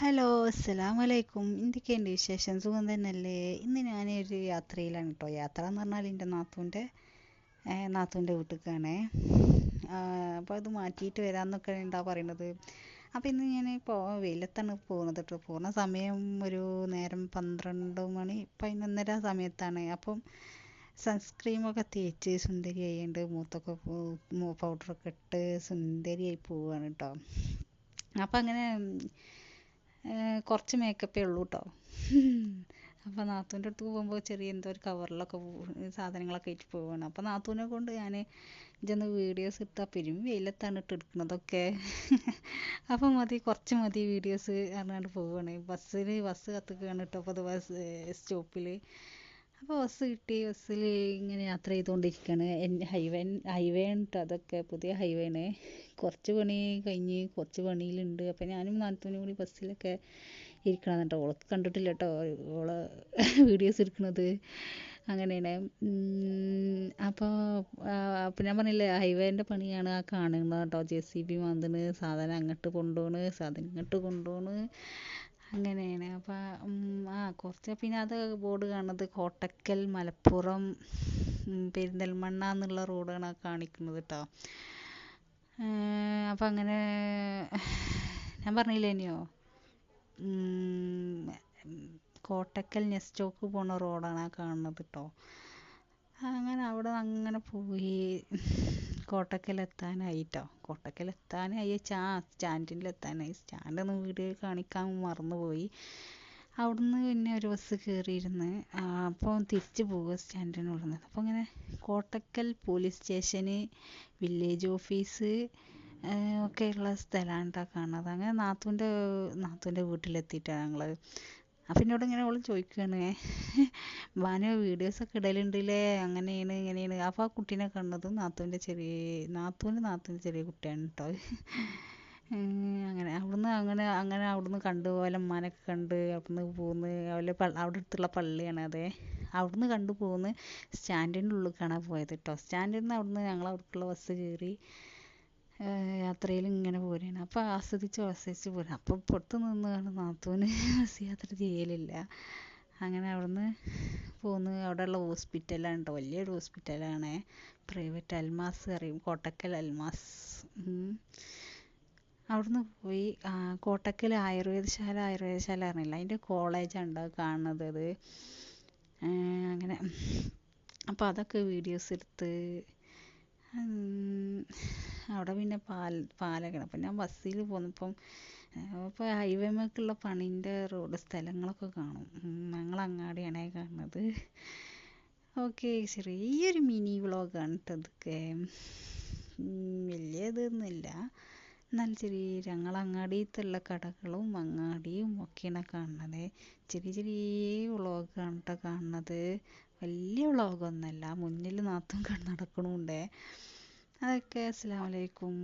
Hello അസ്സലാമലൈക്കും. എന്തൊക്കെയുണ്ട് വിശേഷം? സുഖം തന്നെയല്ലേ? ഇന്ന് ഞാനൊരു യാത്രയിലാണ് കേട്ടോ യാത്ര എന്ന് പറഞ്ഞാൽ എന്റെ നാത്തൂന്റെ നാത്തൂന്റെ വീട്ടിലേക്കാണ്. അപ്പോൾ അത് മാറ്റിയിട്ട് വരാമെന്നൊക്കെ എന്താ പറയുന്നത് അപ്പോൾ ഇന്ന് ഞാൻ ഇപ്പോൾ വെയിലത്താണ് പോകുന്നത് കേട്ടോ പോകുന്ന സമയം ഒരു നേരം പന്ത്രണ്ട് മണി പതിനൊന്നര സമയത്താണ്. അപ്പം സൺസ്ക്രീമൊക്കെ തേച്ച് സുന്ദരിയായിണ്ട്. മൂത്തൊക്കെ പൗഡറൊക്കെ ഇട്ട് സുന്ദരിയായി പോവുകയാണ് കേട്ടോ അപ്പം അങ്ങനെ കുറച്ച് മേക്കപ്പേ ഉള്ളൂ കേട്ടോ അപ്പോൾ നാത്തൂന്റെ അടുത്ത് പോകുമ്പോൾ ചെറിയ എന്തോ ഒരു കവറിലൊക്കെ സാധനങ്ങളൊക്കെ ആയിട്ട് പോവാണ്. അപ്പോൾ നാത്തൂനെ കൊണ്ട് ഞാൻ ഇതൊന്ന് വീഡിയോസ് എടുത്താൽ പെരും വെയിലത്താണ് ഇട്ട് എടുക്കുന്നതൊക്കെ. അപ്പോൾ മതി കുറച്ച് മതി വീഡിയോസ് അറിഞ്ഞാണ്ട് പോവുകയാണ് ബസ്സിൽ ബസ് കത്തുകയാണ് കേട്ടോ അപ്പോൾ അത് ബസ് സ്റ്റോപ്പിൽ അപ്പോൾ ബസ് കിട്ടി ബസ്സിൽ ഇങ്ങനെ യാത്ര ചെയ്തുകൊണ്ടിരിക്കുകയാണ് ഹൈവേ ഹൈവേ കേട്ടോ അതൊക്കെ പുതിയ ഹൈവേ ആണ്. കുറച്ച് പണി കഴിഞ്ഞ് കുറച്ച് പണിയിലുണ്ട്. അപ്പോൾ ഞാനും നാത്തൂനും കൂടി ബസ്സിലൊക്കെ ഇരിക്കണം കേട്ടോ. ഓളൊക്കെ കണ്ടിട്ടില്ല കേട്ടോ ഓളെ വീഡിയോസ് എടുക്കുന്നത് അങ്ങനെയാണ്. അപ്പോൾ അപ്പം ഞാൻ പറഞ്ഞില്ലേ ഹൈവേന്റെ പണിയാണ് ആ കാണുന്നത് കേട്ടോ. ജെ സി ബി മാന്തണ് സാധനം അങ്ങോട്ട് കൊണ്ടുപോണ് സാധനം ഇങ്ങോട്ട് കൊണ്ടുപോണ് അങ്ങനെയാണ്. അപ്പോൾ ആ കുറച്ച് പിന്നെ അത് ബോർഡ് കാണുന്നത് കോട്ടക്കൽ മലപ്പുറം പെരിന്തൽമണ്ണ എന്നുള്ള റോഡാണ് കാണിക്കുന്നത് കേട്ടോ. അപ്പം അങ്ങനെ ഞാൻ പറഞ്ഞില്ലേ ഇനിയോ? കോട്ടക്കൽ നെസ്റ്റോക്ക് പോണ റോഡാണ് ആ കാണുന്നത് കേട്ടോ അങ്ങനെ അവിടെ അങ്ങനെ പോയി കോട്ടക്കൽ എത്താനായി കേട്ടോ കോട്ടക്കൽ എത്താനായി ചാ സ്റ്റാൻഡിലെത്താനായി. സ്റ്റാൻഡൊന്ന് വീഡിയോ കാണിക്കാൻ മറന്നുപോയി. അവിടുന്ന് പിന്നെ ഒരു ബസ് കയറിയിരുന്ന് അപ്പോൾ തിരിച്ച് പോവുക സ്റ്റാൻഡിന് ഇവിടുന്ന് അപ്പോൾ ഇങ്ങനെ കോട്ടക്കൽ പോലീസ് സ്റ്റേഷന് വില്ലേജ് ഓഫീസ് ഒക്കെയുള്ള സ്ഥലമാണ് കേട്ടോ കാണുന്നത് അങ്ങനെ നാത്തൂന്റെ നാത്തൂന്റെ വീട്ടിലെത്തിയിട്ടാണ് ഞങ്ങൾ അപ്പം എന്നോട് ഇങ്ങനെ അവൾ ചോദിക്കുകയാണ് വാന വീഡിയോസൊക്കെ ഇടലുണ്ടല്ലേ? അങ്ങനെയാണ് ഇങ്ങനെയാണ്. അപ്പോൾ ആ കുട്ടീനെ കണ്ടത് നാത്തൂന്റെ ചെറിയ നാത്തൂന്റെ നാത്തൂന്റെ ചെറിയ കുട്ടിയാണ് കേട്ടോ അങ്ങനെ അവിടുന്ന് അങ്ങനെ അങ്ങനെ അവിടുന്ന് കണ്ടു. ഓലെ ഉമ്മാനൊക്കെ കണ്ട് അവിടുന്ന് പോന്ന്. ഓലെ അവിടെ അടുത്തുള്ള പള്ളിയാണ് അതെ. അവിടുന്ന് കണ്ടു പോന്ന്. സ്റ്റാൻഡിന്റെ ഉള്ളിലേക്കാണ് പോയത് കേട്ടോ സ്റ്റാൻഡിൽ നിന്ന് അവിടുന്ന് ഞങ്ങൾ അവിടേക്കുള്ള ബസ് കയറി യാത്രയിൽ ഇങ്ങനെ പോരുകയാണ് അപ്പോൾ ആസ്വദിച്ച് ആസ്വദിച്ച് പോരുക അപ്പോൾ പുറത്ത് നിന്ന് നാത്തൂന് ബസ് യാത്ര ചെയ്യലില്ല. അങ്ങനെ അവിടുന്ന് പോന്ന്. അവിടെയുള്ള ഹോസ്പിറ്റലാണ് കേട്ടോ വലിയൊരു ഹോസ്പിറ്റലാണ്. പ്രൈവറ്റ് അൽമാസ് അറിയും. കോട്ടക്കൽ അൽമാസ്. അവിടുന്ന് പോയി കോട്ടക്കൽ ആയുർവേദശാല ആയുർവേദശാല അറിയില്ല അതിന്റെ കോളേജാണ് ഉണ്ടാവുക കാണുന്നത്. അങ്ങനെ. അപ്പോൾ അതൊക്കെ വീഡിയോസ് എടുത്ത് അവിടെ പിന്നെ പാൽ പാലൊക്കെയാണ് അപ്പം ഞാൻ ബസ്സിൽ പോന്നപ്പം അപ്പോൾ ഹൈവേമേക്കുള്ള പണീന്റെ റോഡ് സ്ഥലങ്ങളൊക്കെ കാണും. ഞങ്ങൾ അങ്ങാടിയാണ് കാണുന്നത്. ഓക്കെ ചെറിയൊരു മിനി വ്ളോഗാണ് കേട്ടോ ഇതൊക്കെ. വലിയ ഇതൊന്നുമില്ല എന്നാൽ ചെറിയ ഞങ്ങൾ അങ്ങാടിയത്തുള്ള കടകളും അങ്ങാടിയും ഒക്കെയാണ് കാണുന്നത്. ചെറിയ ചെറിയ വ്ളോഗാണ് കേട്ടോ കാണുന്നത്. വലിയ വ്ളോഗൊന്നുമല്ല മുന്നിൽ നാത്തും കണ്ട് അതൊക്കെ അതൊക്കെ അസ്സലാമലൈക്കും